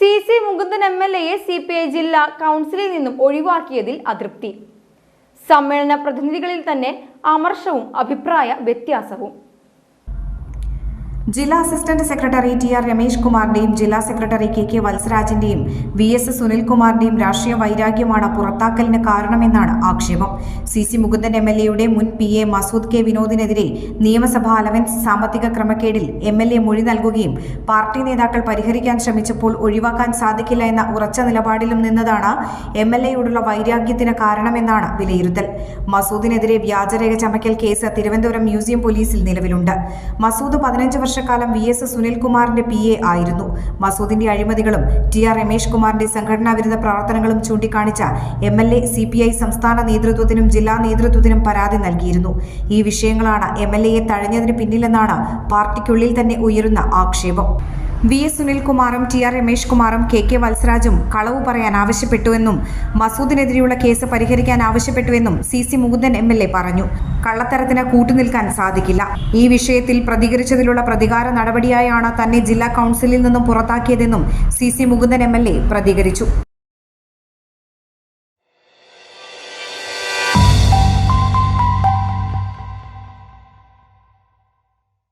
C C Mukundan M L എയെ C P I ജില്ലാ കൗൺസിലിൽ നിന്നും ഒഴിവാക്കിയതിൽ അതൃപ്തി. സമ്മേളന പ്രതിനിധികളിൽ തന്നെ അമർഷവും അഭിപ്രായ വ്യത്യാസവും. ജില്ലാ assistant secretary T R Ramesh കുമാറിന്റെയും ജില്ലാ സെക്രട്ടറി കെ കെ വത്സരാജിന്റെയും വി എസ് സുനിൽകുമാറിന്റെയും രാഷ്ട്രീയ വൈരാഗ്യമാണ് പുറത്താക്കലിന് കാരണമെന്നാണ് ആക്ഷേപം. C C Mukundan M L എയുടെ മുൻ പി എ മസൂദ് കെ വിനോദിനെതിരെ നിയമസഭാ അലവൻസ് സാമ്പത്തിക ക്രമക്കേടിൽ എം എൽ എ മൊഴി നൽകുകയും പാർട്ടി നേതാക്കൾ പരിഹരിക്കാൻ ശ്രമിച്ചപ്പോൾ ഒഴിവാക്കാൻ സാധിക്കില്ല എന്ന ഉറച്ച നിലപാടിലും നിന്നതാണ് എം എൽ എയോടുള്ള വൈരാഗ്യത്തിന് കാരണമെന്നാണ് വിലയിരുത്തൽ. മസൂദിനെതിരെ വ്യാജരേഖ ചമയ്ക്കൽ കേസ് തിരുവനന്തപുരം മ്യൂസിയം പോലീസിൽ നിലവിലുണ്ട്. മസൂദ് പതിനഞ്ച് വർഷക്കാലം വി എസ് സുനിൽകുമാറിന്റെ പി എ ആയിരുന്നു. മസൂദിന്റെ അഴിമതികളും ടി ആർ രമേശ് കുമാറിന്റെ സംഘടനാ വിരുദ്ധ പ്രവർത്തനങ്ങളും ചൂണ്ടിക്കാണിച്ച M L A C P I സംസ്ഥാന നേതൃത്വത്തിനും ജില്ലാ നേതൃത്വത്തിനും പരാതി നൽകിയിരുന്നു. ഈ വിഷയങ്ങളാണ് എം എൽ എയെ തഴഞ്ഞതിന് പിന്നിലെന്നാണ് പാർട്ടിക്കുള്ളിൽ തന്നെ ഉയരുന്ന ആക്ഷേപം. വി എസ് സുനിൽകുമാറും ടി ആർ രമേശ് കുമാറും കെ കെ വത്സരാജും കളവ് പറയാൻ ആവശ്യപ്പെട്ടുവെന്നും മസൂദിനെതിരെയുള്ള കേസ് പരിഹരിക്കാൻ ആവശ്യപ്പെട്ടുവെന്നും C C Mukundan M L A പറഞ്ഞു. കള്ളത്തരത്തിന് കൂട്ടുനിൽക്കാൻ സാധിക്കില്ല. ഈ വിഷയത്തിൽ പ്രതികരിച്ചതിലുള്ള പ്രതികാര നടപടിയായാണ് തന്നെ ജില്ലാ കൗൺസിലിൽ നിന്നും പുറത്താക്കിയതെന്നും C C Mukundan M L A പ്രതികരിച്ചു.